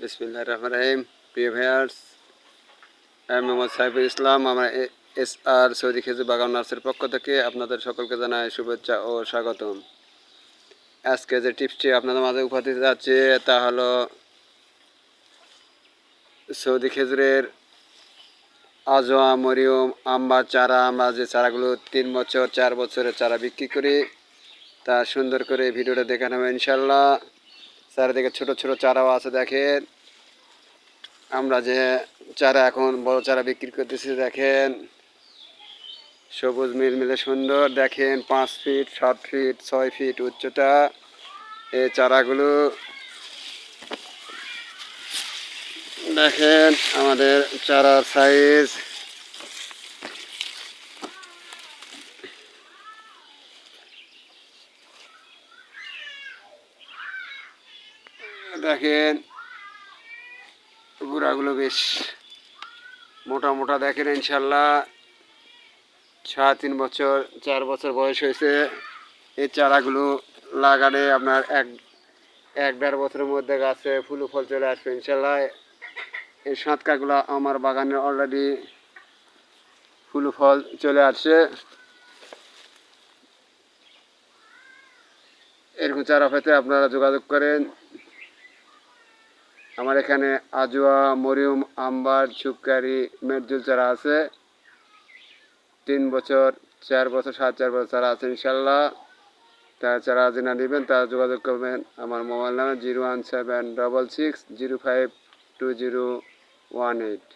বিসমিল্লাহ রহমান রহিম। প্রিয় ভাইয়ার্স আমি মোহাম্মদ সাইফুল ইসলাম, আমার এস আর সৌদি খেজুর বাগান নার্সের পক্ষ থেকে আপনাদের সকলকে জানাই শুভেচ্ছা ও স্বাগতম। আজকে যে টিপসটি আপনাদের মাঝে উপহার দিতে যাচ্ছে, তা হলো সৌদি খেজুরের আজোয়া, মরিয়ম, আম্বার চারা। আমরা যে চারাগুলো তিন বছর, চার বছরের চারা বিক্রি করি, তা সুন্দর করে ভিডিওটা দেখে নেবেন ইনশাল্লাহ। চারিদিকে ছোট ছোট চারাও আছে, দেখেন। আমরা যে চারা এখন বড় চারা বিক্রি করতেছি, দেখেন। সবুজ, মিলমিলে, সুন্দর, দেখেন, পাঁচ ফিট, সাত ফিট, ছয় ফিট উচ্চতা। এই চারাগুলো দেখেন আমাদের চারার সাইজ দেখেন, গুড়াগুলো বেশ মোটা মোটা দেখেন ইনশাল্লাহ। সাড়ে তিন বছর, চার বছর বয়স হয়েছে। এই চারাগুলো লাগালে আপনার এক এক দেড় বছরের মধ্যে গাছে ফুল ফল চলে আসবে ইনশাল্লাহ। এই সাঁতকাগুলো আমার বাগানে অলরেডি ফুল ফল চলে আসছে। এরকম চারা পেতে আপনারা যোগাযোগ করেন। আমার এখানে আজুয়া, মরিয়ম, আম্বার সুকারি মেরজুল চারা আছে, তিন বছর, চার বছর সাত চার বছর চারা আছে ইনশাল্লাহ তার চারা না নেবেন, তারা যোগাযোগ করবেন আমার mobile number zero one seven double six zero five two zero one eight.